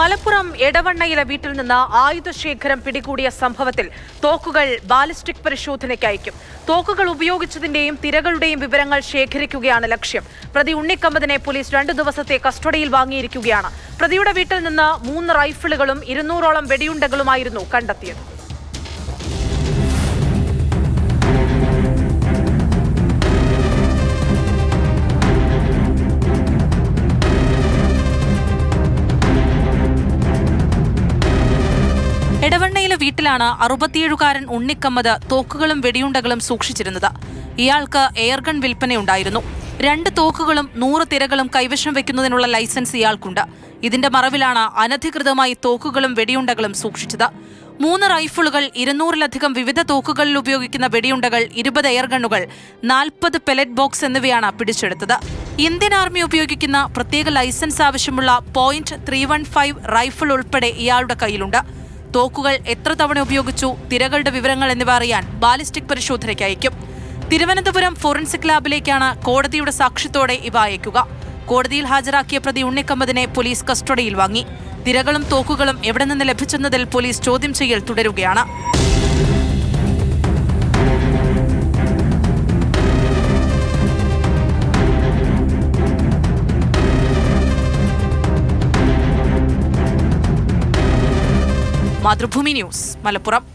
മലപ്പുറം എടവണ്ണയിലെ വീട്ടിൽ നിന്ന് ആയുധശേഖരം പിടികൂടിയ സംഭവത്തിൽ തോക്കുകൾ ബാലിസ്റ്റിക് പരിശോധനയ്ക്ക് അയക്കും തോക്കുകൾ ഉപയോഗിച്ചതിന്റെയും തിരകളുടെയും വിവരങ്ങൾ ശേഖരിക്കുകയാണ് ലക്ഷ്യം. പ്രതി ഉണ്ണിക്കമ്പതിനെ പോലീസ് രണ്ടു ദിവസത്തെ കസ്റ്റഡിയിൽ വാങ്ങിയിരിക്കുകയാണ്. പ്രതിയുടെ വീട്ടിൽ നിന്ന് മൂന്ന് റൈഫിളുകളും ഇരുന്നൂറോളം വെടിയുണ്ടകളുമായിരുന്നു കണ്ടെത്തിയത്. എടവണ്ണയിലെ വീട്ടിലാണ് അറുപത്തിയേഴുകാരൻ ഉണ്ണിക്കമ്മത് തോക്കുകളും വെടിയുണ്ടകളും സൂക്ഷിച്ചിരുന്നത്. ഇയാൾക്ക് എയർഗൺ വിൽപ്പനയുണ്ടായിരുന്നു. രണ്ട് തോക്കുകളും നൂറ് തിരകളും കൈവശം വെക്കുന്നതിനുള്ള ലൈസൻസ് ഇയാൾക്കുണ്ട്. ഇതിന്റെ മറവിലാണ് അനധികൃതമായി തോക്കുകളും വെടിയുണ്ടകളും സൂക്ഷിച്ചത്. മൂന്ന് റൈഫിളുകൾ ഇരുന്നൂറിലധികം വിവിധ തോക്കുകളിൽ ഉപയോഗിക്കുന്ന വെടിയുണ്ടകൾ ഇരുപത് എയർഗണ്ണുകൾ നാൽപ്പത് പെലറ്റ് ബോക്സ് എന്നിവയാണ് പിടിച്ചെടുത്തത്. ഇന്ത്യൻ ആർമി ഉപയോഗിക്കുന്ന പ്രത്യേക ലൈസൻസ് ആവശ്യമുള്ള point three one five rifle ഉൾപ്പെടെ ഇയാളുടെ കയ്യിലുണ്ട്. തോക്കുകൾ എത്ര തവണ ഉപയോഗിച്ചു തിരകളുടെ വിവരങ്ങൾ എന്നിവ അറിയാൻ ബാലിസ്റ്റിക് പരിശോധനയ്ക്ക് അയക്കും. തിരുവനന്തപുരം ഫോറൻസിക് ലാബിലേക്കാണ് കോടതിയുടെ സാക്ഷ്യത്തോടെ ഇവ അയക്കുക. കോടതിയിൽ ഹാജരാക്കിയ പ്രതി ഉണ്ണിക്കമ്മതിനെ പോലീസ് കസ്റ്റഡിയിൽ വാങ്ങി. തിരകളും തോക്കുകളും എവിടെ നിന്ന് ലഭിച്ചെന്നതിൽ പോലീസ് ചോദ്യം ചെയ്യൽ തുടരുകയാണ്. മാതൃഭൂമി ന്യൂസ് മലപ്പുറം